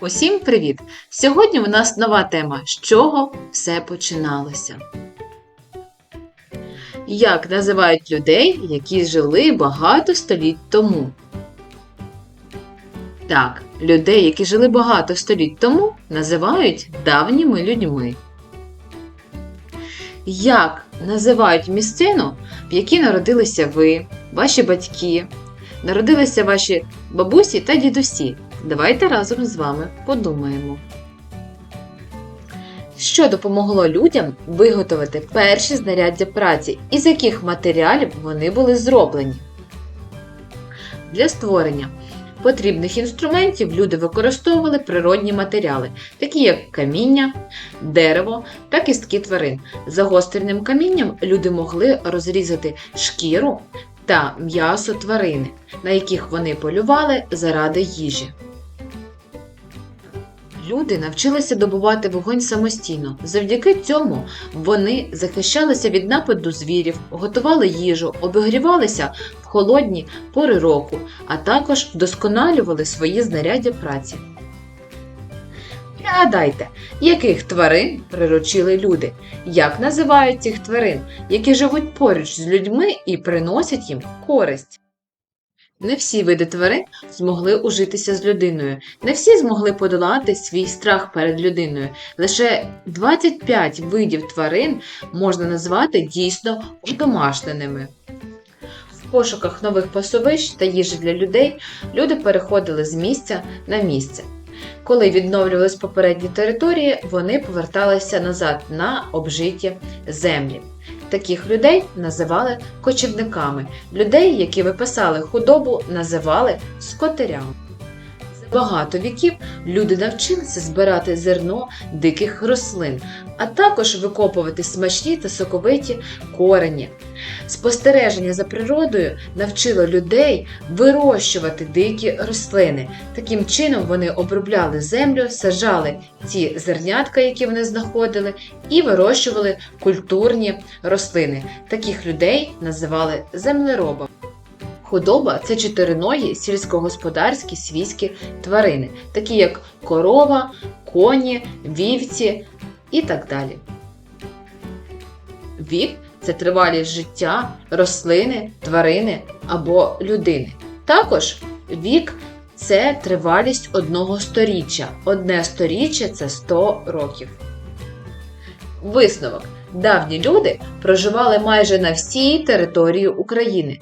Усім привіт! Сьогодні у нас нова тема з чого все починалося. Як називають людей, які жили багато століть тому? Так, людей, які жили багато століть тому, називають давніми людьми. Як називають місцину, в якій народилися ви, ваші батьки, народилися ваші бабусі та дідусі? Давайте разом з вами подумаємо. Що допомогло людям виготовити перші знаряддя праці, і з яких матеріалів вони були зроблені? Для створення потрібних інструментів люди використовували природні матеріали, такі як каміння, дерево та кістки тварин. Загостреним камінням люди могли розрізати шкіру та м'ясо тварини, на яких вони полювали заради їжі. Люди навчилися добувати вогонь самостійно. Завдяки цьому вони захищалися від нападу звірів, готували їжу, обігрівалися в холодні пори року, а також вдосконалювали свої знаряддя праці. Пригадайте, яких тварин приручили люди, як називають цих тварин, які живуть поруч з людьми і приносять їм користь. Не всі види тварин змогли ужитися з людиною, не всі змогли подолати свій страх перед людиною. Лише 25 видів тварин можна назвати дійсно удомашненими. В пошуках нових пасовищ та їжі для людей люди переходили з місця на місце. Коли відновлювались попередні території, вони поверталися назад на обжиті землі. Таких людей називали кочівниками. Людей, які виписали худобу, називали скотарями. Багато віків люди навчилися збирати зерно диких рослин, а також викопувати смачні та соковиті корені. Спостереження за природою навчило людей вирощувати дикі рослини. Таким чином вони обробляли землю, саджали ті зернятка, які вони знаходили, і вирощували культурні рослини. Таких людей називали землеробами. Худоба це чотириногі сільськогосподарські свійські тварини, такі як корова, коні, вівці і так далі. Вік це тривалість життя рослини, тварини або людини. Також вік це тривалість одного сторіччя. Одне сторіччя це 100 років. Висновок. Давні люди проживали майже на всій території України.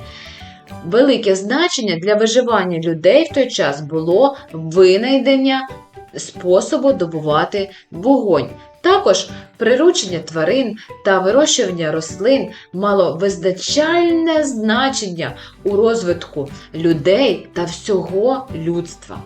Велике значення для виживання людей в той час було винайдення способу добувати вогонь. Також приручення тварин та вирощування рослин мало визначальне значення у розвитку людей та всього людства.